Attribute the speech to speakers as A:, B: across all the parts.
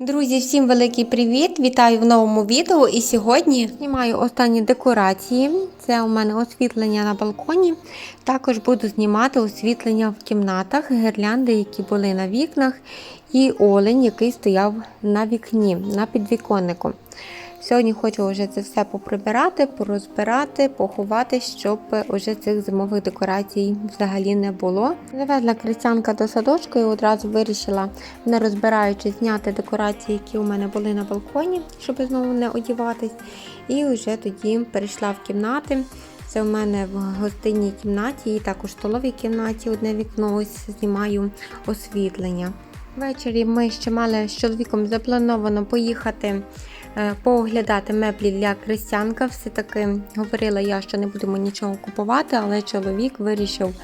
A: Друзі, всім великий привіт! Вітаю в новому відео. І сьогодні знімаю останні декорації. Це у мене освітлення на балконі. Також буду знімати освітлення в кімнатах, гірлянди, які були на вікнах, і олень, який стояв на вікні, на підвіконнику. Сьогодні хочу вже це все поприбирати, порозбирати, поховати, щоб уже цих зимових декорацій взагалі не було. Завезла крестянка до садочку і одразу вирішила, не розбираючи, зняти декорації, які у мене були на балконі, щоб знову не одіватись. І вже тоді перейшла в кімнати. Це у мене в гостинній кімнаті і також в столовій кімнаті одне вікно. Ось знімаю освітлення. Ввечері ми ще мали з чоловіком заплановано поїхати пооглядати меблі для крестянка. Все-таки говорила я, що не будемо нічого купувати, але чоловік вирішив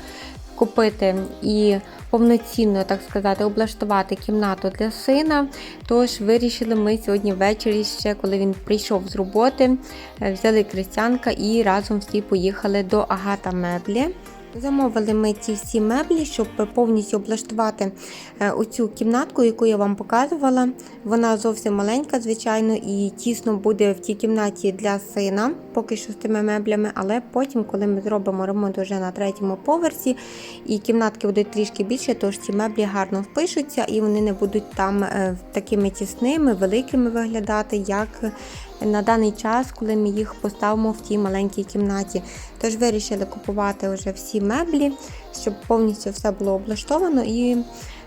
A: купити і повноцінно, так сказати, облаштувати кімнату для сина. Тож вирішили ми сьогодні ввечері, ще коли він прийшов з роботи, е, взяли крестянка і разом всі поїхали до Агата Меблі. Замовили ми ці всі меблі, щоб повністю облаштувати е, оцю кімнатку, яку я вам показувала. Вона зовсім маленька, звичайно, і тісно буде в тій кімнаті для сина, поки що з тими меблями. Але потім, коли ми зробимо ремонт вже на третьому поверсі, і кімнатки будуть трішки більше, тож ці меблі гарно впишуться і вони не будуть там е, такими тісними, великими виглядати, як на даний час, коли ми їх поставимо в тій маленькій кімнаті. Тож вирішили купувати вже всі меблі, щоб повністю все було облаштовано і,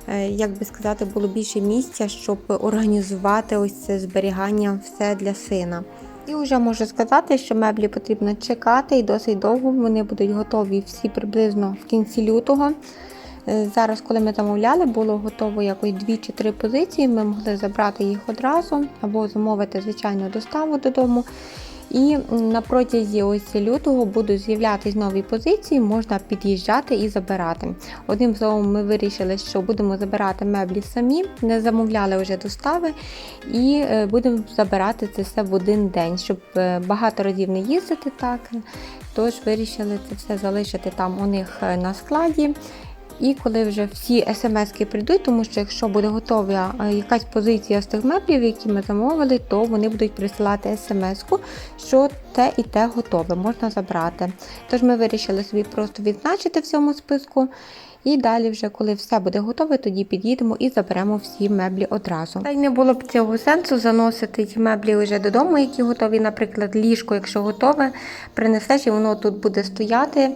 A: е, як би сказати, було більше місця, щоб організувати ось це зберігання все для сина. І вже можу сказати, що меблі потрібно чекати і досить довго. Вони будуть готові всі приблизно в кінці лютого. Е, Зараз, коли ми замовляли, було готово якось дві чи три позиції. Ми могли забрати їх одразу або замовити, звичайно, доставу додому. І на протязі ось лютого будуть з'являтись нові позиції, можна під'їжджати і забирати. Одним словом, ми вирішили, що будемо забирати меблі самі, не замовляли вже достави, і е, будемо забирати це все в один день, щоб е, багато разів не їздити так. Тож вирішили це все залишити там у них на складі. І коли вже всі смски прийдуть, тому що якщо буде готова е, якась позиція з тих меблів, які ми замовили, то вони будуть присилати смс-ку, що те і те готове, можна забрати. Тож ми вирішили собі просто відзначити в цьому списку. І далі, вже коли все буде готове, тоді під'їдемо і заберемо всі меблі одразу. Та й не було б цього сенсу заносити ті меблі вже додому, які готові. Наприклад, ліжко, якщо готове, принесеш і воно тут буде стояти.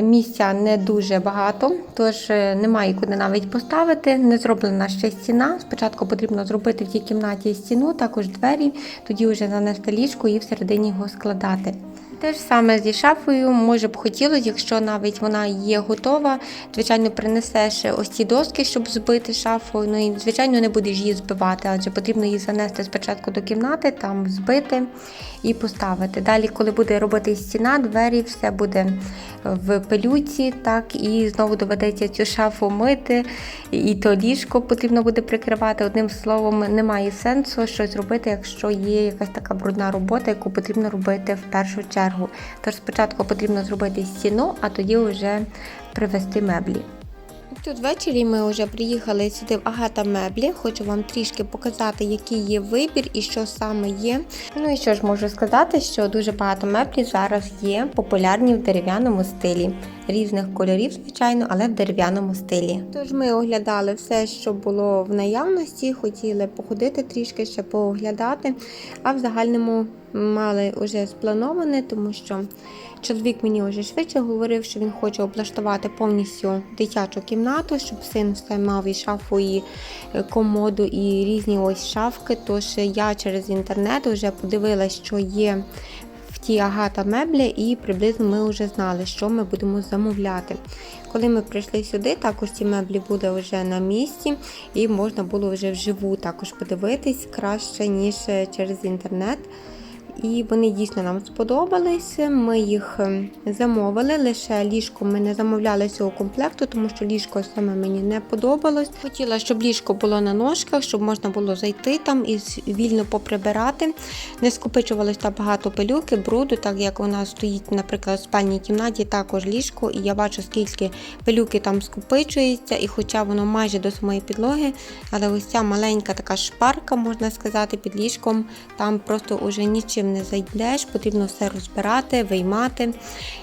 A: Місця не дуже багато, тож е, немає куди навіть поставити. Не зроблена ще стіна. Спочатку потрібно зробити в тій кімнаті стіну, також двері, тоді вже занести ліжко і всередині його складати. Те ж саме зі шафою, може б хотілося, якщо навіть вона є готова, звичайно, принесеш ось ці доски, щоб збити шафу. Ну і звичайно не будеш її збивати, адже потрібно її занести спочатку до кімнати, там збити і поставити. Далі, коли буде робити стіна, двері, все буде в пилюці, так і знову доведеться цю шафу мити, і то ліжко потрібно буде прикривати. Одним словом, немає сенсу щось робити, якщо є якась така брудна робота, яку потрібно робити в першу чергу. Тож спочатку потрібно зробити стіну, а тоді вже привезти меблі. Тут ввечері ми вже приїхали сюди в Агата Меблі. Хочу вам трішки показати, який є вибір і що саме є. Ну і що ж можу сказати, що дуже багато меблів зараз є популярні в дерев'яному стилі. Різних кольорів, звичайно, але в дерев'яному стилі. Тож ми оглядали все, що було в наявності, хотіли походити трішки ще пооглядати, а в загальному мали вже сплановане, тому що чоловік мені вже швидше говорив, що він хоче облаштувати повністю дитячу кімнату, щоб син все мав і шафу, і е, комоду, і різні ось шафки. Тож я через інтернет вже подивилася, що є ті агата меблі, і приблизно ми вже знали, що ми будемо замовляти. Коли ми прийшли сюди, також ці меблі буде вже на місці, і можна було вже вживу також подивитись краще, ніж через інтернет. І вони дійсно нам сподобались. Ми їх ем, замовили. Лише ліжко ми не замовляли цього комплекту, тому що ліжко саме мені не подобалось. Хотіла, щоб ліжко було на ножках, щоб можна було зайти там і вільно поприбирати. Не скопичувалось там багато пилюки, бруду, так як вона стоїть, наприклад, в спальній кімнаті, також ліжко, і я бачу, скільки пилюки там скопичується, і хоча воно майже до самої підлоги, але ось ця маленька така шпарка, можна сказати, під ліжком, там просто уже нічим не зайдеш, потрібно все розбирати, виймати.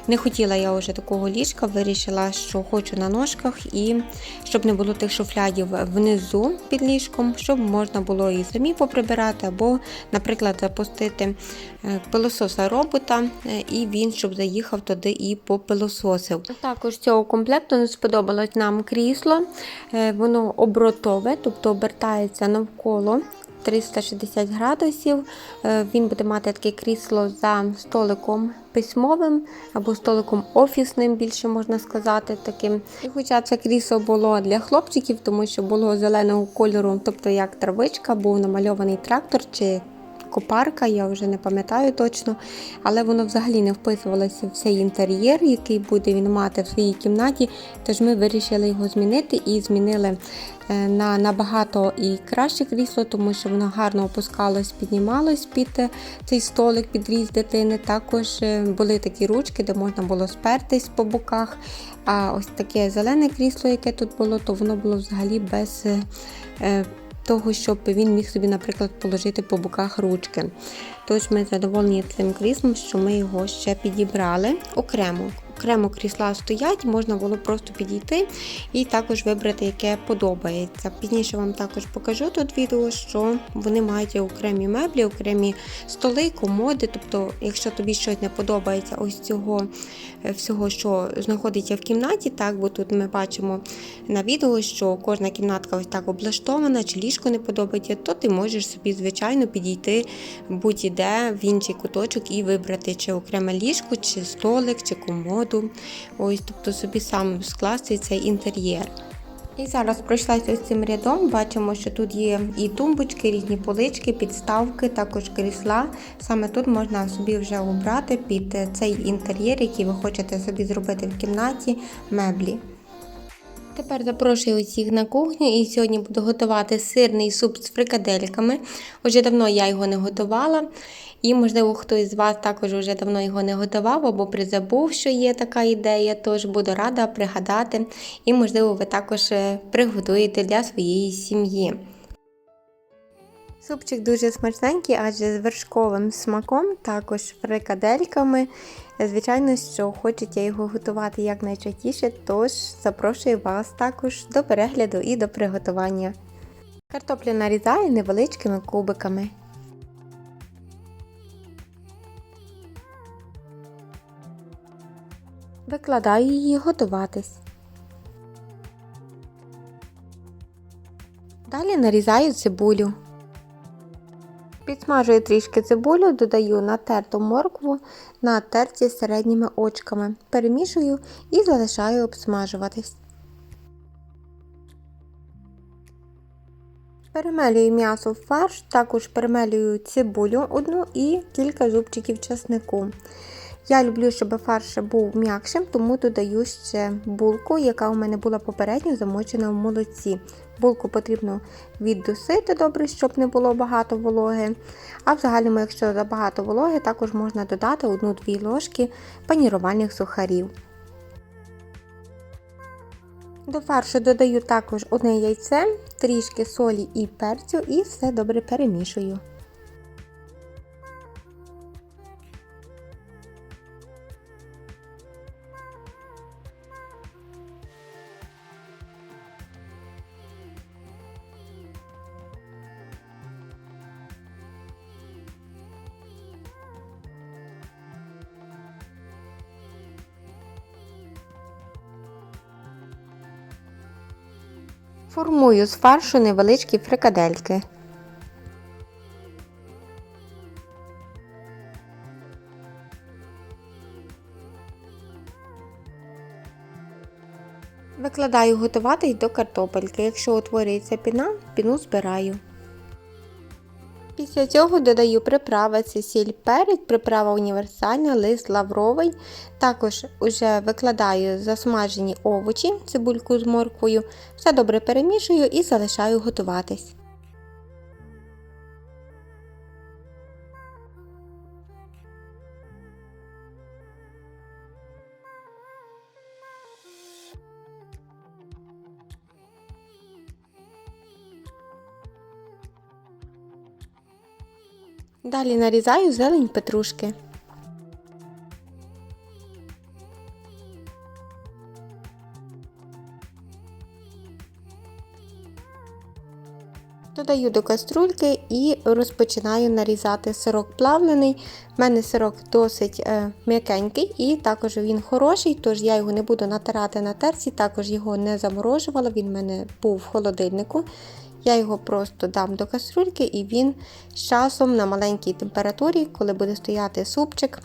A: Не хотіла я вже такого ліжка, вирішила, що хочу на ножках, і щоб не було тих шуфлядів внизу під ліжком, щоб можна було і самі поприбирати, або, наприклад, запустити е, пилососа робота, е, і він щоб заїхав туди і попилососив. Також цього комплекту не сподобалось нам крісло. Е, Воно обротове, тобто обертається навколо. 360 градусів. Е, Він буде мати таке крісло за столиком письмовим або столиком офісним, більше можна сказати таким. І хоча це крісло було для хлопчиків, тому що було зеленого кольору, тобто як травичка, був намальований трактор чи копарка, я вже не пам'ятаю точно, але воно взагалі не вписувалося в цей інтер'єр, який буде він мати в своїй кімнаті. Тож ми вирішили його змінити і змінили е, на набагато і краще крісло, тому що воно гарно опускалось, піднімалось під е, цей столик, під різ дитини. Також е, були такі ручки, де можна було спертись по боках. А ось таке зелене крісло, яке тут було, то воно було взагалі без. Того, щоб він міг собі, наприклад, положити по боках ручки. Тож ми задоволені цим кріслом, що ми його ще підібрали окремо. Окремо крісла стоять, можна було просто підійти і також вибрати, яке подобається. Пізніше вам також покажу тут відео, що вони мають окремі меблі, окремі столи, комоди. Тобто, якщо тобі щось не подобається, ось цього е, всього, що знаходиться в кімнаті, так, бо тут ми бачимо на відео, що кожна кімнатка ось так облаштована, чи ліжко не подобається, то ти можеш собі, звичайно, підійти будь-де в інший куточок і вибрати чи окреме ліжко, чи столик, чи комоду. Ось, тобто собі сам скласти цей інтер'єр. І зараз пройшлася ось цим рядом. Бачимо, що тут є і тумбочки, різні полички, підставки, також крісла. Саме тут можна собі вже обрати під цей інтер'єр, який ви хочете собі зробити в кімнаті, меблі. Тепер запрошую усіх на кухню і сьогодні буду готувати сирний суп з фрикадельками. Уже давно я його не готувала. І, можливо, хтось з вас також вже давно його не готував або призабув, що є така ідея, тож буду рада пригадати. І, можливо, ви також е, приготуєте для своєї сім'ї. Супчик дуже смачненький, адже з вершковим смаком, також фрикадельками. Звичайно, що хочеться його готувати якнайчастіше, тож запрошую вас також до перегляду і до приготування. Картоплю нарізаю невеличкими кубиками. Викладаю її готуватись. Далі нарізаю цибулю. Підсмажую трішки цибулю, додаю натерту моркву на терці середніми очками. Перемішую і залишаю обсмажуватись. Перемелюю м'ясо в фарш, також перемелюю цибулю одну і кілька зубчиків часнику. Я люблю, щоб фарш був м'якшим, тому додаю ще булку, яка у мене була попередньо замочена в молоці. Булку потрібно віддусити добре, щоб не було багато вологи. А в загальному, якщо забагато вологи, також можна додати 1-2 ложки панірувальних сухарів. До фаршу додаю також одне яйце, трішки солі і перцю і все добре перемішую. Формую з фаршу невеличкі фрикадельки. Викладаю готувати й до картопельки. Якщо утворюється піна, піну збираю. Після цього додаю приправи це сіль перець, приправа універсальна, лист лавровий. Також вже викладаю засмажені овочі, цибульку з морквою. Все добре перемішую і залишаю готуватись. Далі нарізаю зелень петрушки. Додаю до каструльки і розпочинаю нарізати сирок плавлений. У мене сирок досить е, м'якенький і також він хороший, тож я його не буду натирати на терці, також його не заморожувала, він в мене був в холодильнику. Я його просто дам до каструльки і він з часом на маленькій температурі, коли буде стояти супчик,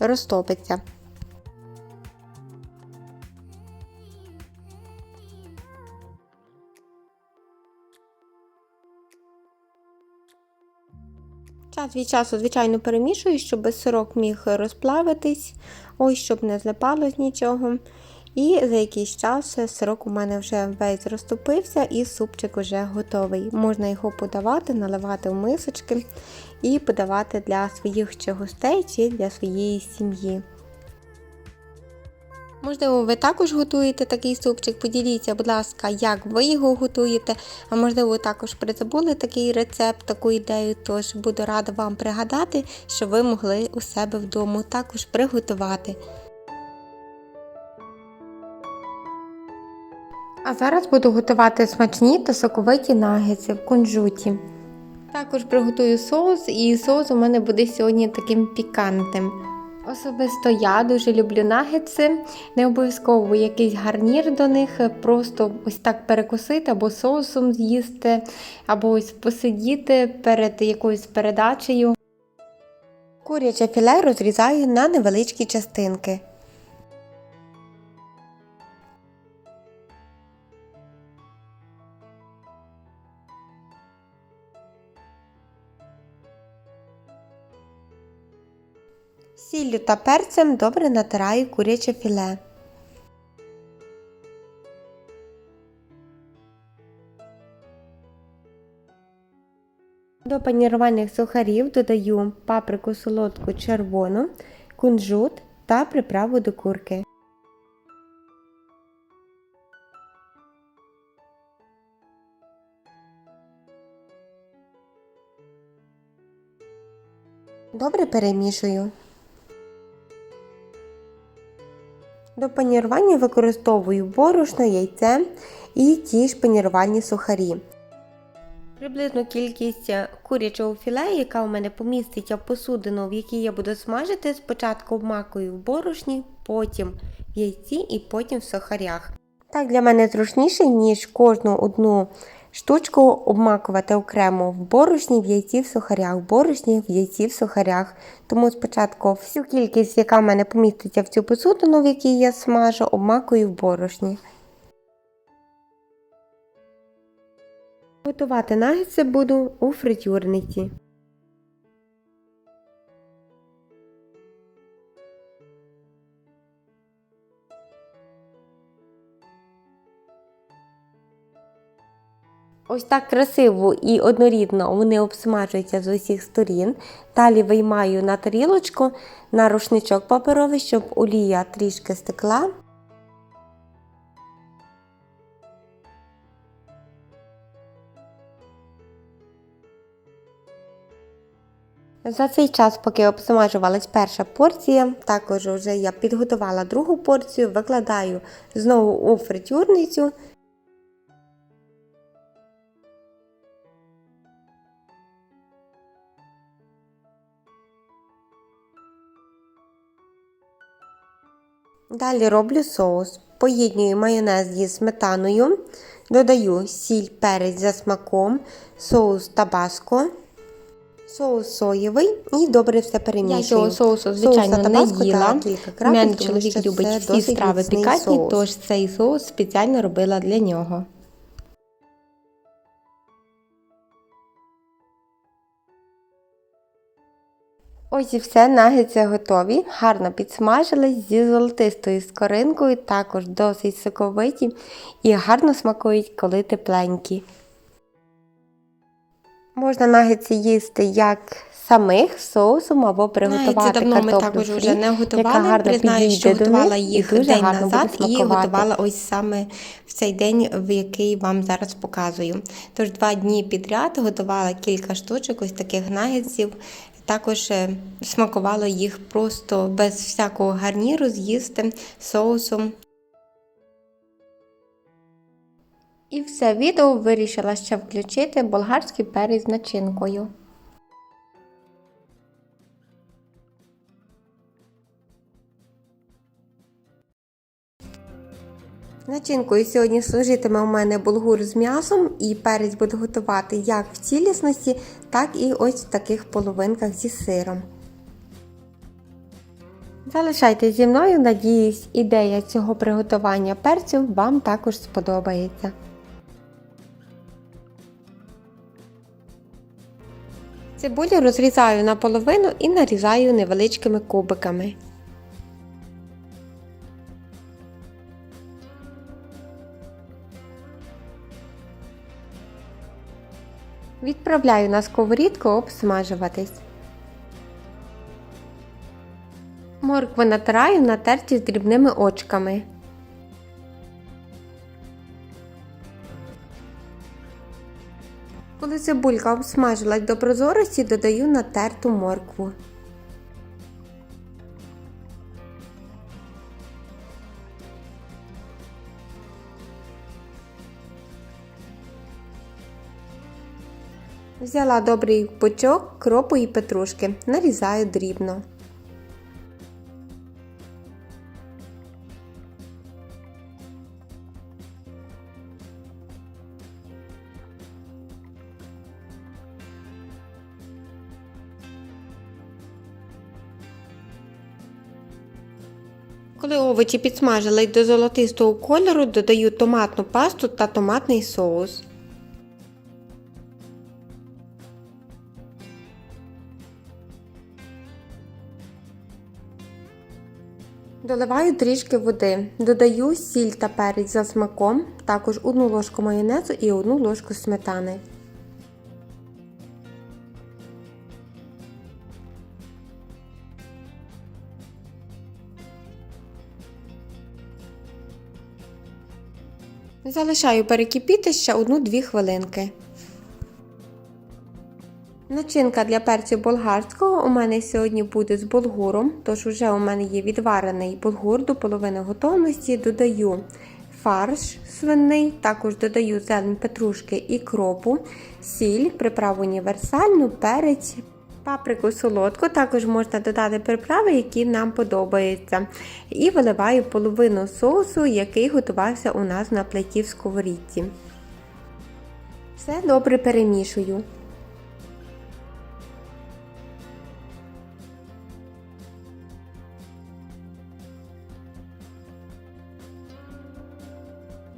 A: розтопиться. Час від часу, звичайно, перемішую, щоб сирок міг розплавитись, ось, щоб не злипалось нічого. І за якийсь час сирок у мене вже весь розтопився і супчик вже готовий. Можна його подавати, наливати в мисочки і подавати для своїх чи гостей, чи для своєї сім'ї. Можливо, ви також готуєте такий супчик. Поділіться, будь ласка, як ви його готуєте. А можливо, також призабули такий рецепт, таку ідею. Тож буду рада вам пригадати, що ви могли у себе вдома також приготувати. Зараз буду готувати смачні та соковиті нагетси в кунжуті. Також приготую соус, і соус у мене буде сьогодні таким пікантним. Особисто я дуже люблю нагетси, не обов'язково якийсь гарнір до них, просто ось так перекусити або соусом з'їсти, або ось посидіти перед якоюсь передачею. Куряче філе розрізаю на невеличкі частинки. Сіллю та перцем добре натираю куряче філе. До панірувальних сухарів додаю паприку солодку червону, кунжут та приправу до курки. Добре перемішую. До панірування використовую борошно, яйце і ті ж панірувальні сухарі. Приблизну кількість курячого філе, яка у мене поміститься в посудину, в якій я буду смажити, спочатку обмакую в борошні, потім в яйці і потім в сухарях. Так для мене зручніше, ніж кожну одну штучку обмакувати окремо в борошні, в яйці в сухарях, в борошні, в яйці в сухарях. Тому спочатку всю кількість, яка в мене поміститься в цю посудину, в якій я смажу, обмакую в борошні. Готувати нагетси буду у фритюрниці. Ось так красиво і однорідно вони обсмажуються з усіх сторін. Далі виймаю на тарілочку на рушничок паперовий, щоб олія трішки стекла. За цей час, поки обсмажувалась перша порція, також вже я підготувала другу порцію, викладаю знову у фритюрницю. Далі роблю соус. Поєднюю майонез зі сметаною, додаю сіль, перець за смаком, соус табаско, соус соєвий і добре все перемішую.
B: Я цього соусу, звичайно,
A: Соуса
B: не їла. У мене чоловік любить всі страви пікантні, тож цей соус спеціально робила для нього. Ось і все, нагетси готові, гарно підсмажились зі золотистою скоринкою, також досить соковиті і гарно смакують, коли тепленькі. Можна нагетси їсти як самих з соусом або приготувати
A: Знаєте, давно ми також
B: фрі,
A: вже не
B: яка
A: готували.
B: гарно
A: Признаю, що готувала їх
B: дуже
A: день назад і готувала ось саме в цей день, в який вам зараз показую. Тож два дні підряд готувала кілька штучок, ось таких нагетсів. Також смакувала смакувало їх просто без всякого гарніру з'їсти соусом.
B: І все відео вирішила ще включити болгарський перець з начинкою.
A: Начинкою сьогодні служитиме у мене булгур з м'ясом і перець буду готувати як в цілісності, так і ось в таких половинках зі сиром.
B: Залишайтесь зі мною, надіюсь, ідея цього приготування перцю вам також сподобається.
A: Цибулю розрізаю на половину і нарізаю невеличкими кубиками.
B: Відправляю на сковорідку обсмажуватись. Моркву натираю на терті з дрібними очками.
A: Коли цибулька обсмажилась до прозорості, додаю натерту моркву. Взяла добрий пучок кропу і петрушки, нарізаю дрібно. Коли овочі підсмажились до золотистого кольору, додаю томатну пасту та томатний соус. Доливаю трішки води, додаю сіль та перець за смаком, також одну ложку майонезу і одну ложку сметани. Залишаю перекипіти ще 1-2 хвилинки. Начинка для перцю болгарського у мене сьогодні буде з булгуром, тож вже у мене є відварений булгур до половини готовності. Додаю фарш свиний, також додаю зелень петрушки і кропу, сіль, приправу універсальну, перець, паприку солодку, також можна додати приправи, які нам подобаються. І виливаю половину соусу, який готувався у нас на плиті в сковорідці. Все добре перемішую.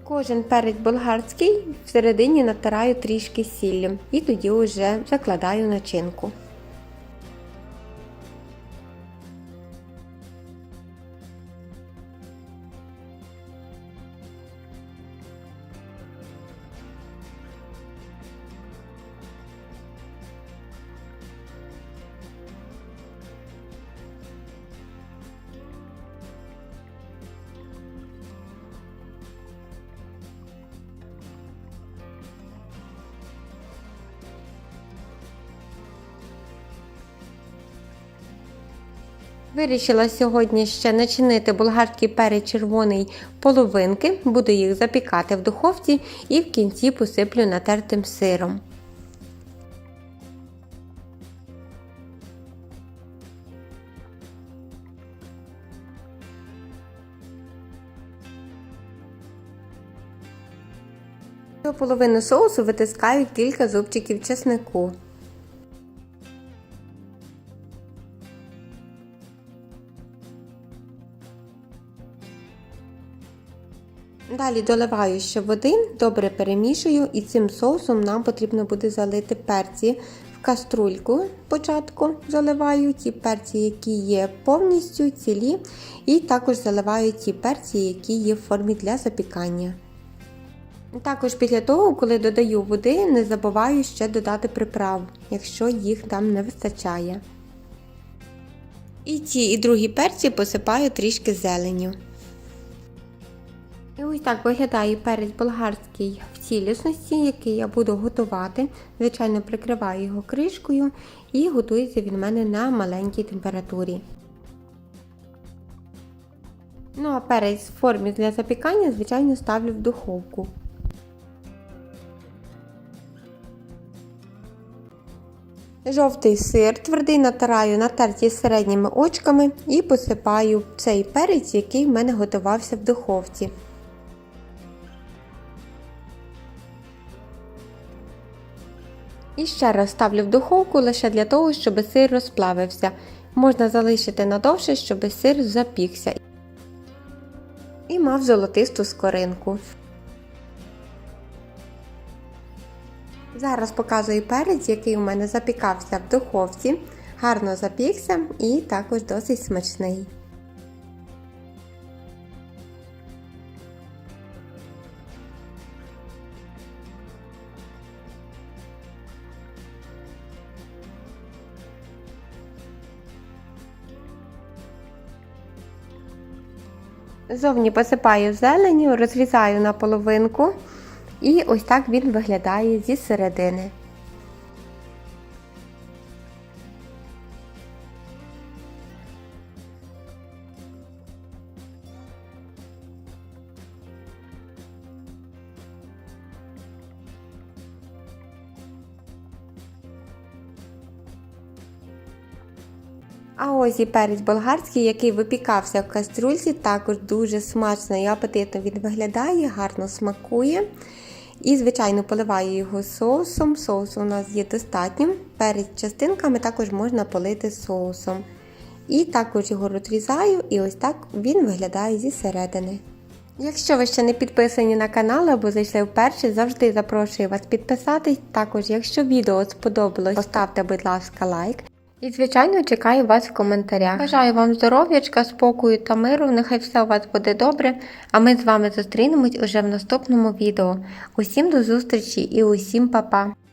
A: Кожен перець болгарський всередині натираю трішки сіллю і тоді вже закладаю начинку. Вирішила сьогодні ще начинити болгарський перець червоний половинки, буду їх запікати в духовці і в кінці посиплю натертим сиром. До половини соусу витискаю кілька зубчиків чеснику. Далі доливаю ще води, добре перемішую і цим соусом нам потрібно буде залити перці в каструльку спочатку заливаю ті перці, які є повністю цілі, і також заливаю ті перці, які є в формі для запікання. Також після того, коли додаю води, не забуваю ще додати приправ, якщо їх там не вистачає. І ті і другі перці посипаю трішки зеленню. І ось так виглядає перець болгарський в цілісності, який я буду готувати. Звичайно, прикриваю його кришкою і готується він в мене на маленькій температурі. Ну а перець в формі для запікання, звичайно, ставлю в духовку. Жовтий сир твердий натираю на терті середніми очками і посипаю цей перець, який в мене готувався в духовці. І ще раз ставлю в духовку лише для того, щоб сир розплавився. Можна залишити надовше, щоб сир запікся і мав золотисту скоринку. Зараз показую перець, який у мене запікався в духовці. Гарно запікся і також досить смачний. Зовні посипаю зеленю, розрізаю на половинку. І ось так він виглядає зі середини. А ось і перець болгарський, який випікався в каструльці, також дуже смачно і апетитно він виглядає, гарно смакує. І, звичайно, поливаю його соусом. Соусу у нас є достатнім. Перед частинками також можна полити соусом. І також його розрізаю, і ось так він виглядає зі середини. Якщо ви ще не підписані на канал або зайшли вперше, завжди запрошую вас підписатись. Також, якщо відео сподобалось, поставте, будь ласка, лайк. І, звичайно, чекаю вас в коментарях. Бажаю вам здоров'ячка, спокою та миру. Нехай все у вас буде добре. А ми з вами зустрінемось уже в наступному відео. Усім до зустрічі і усім па-па!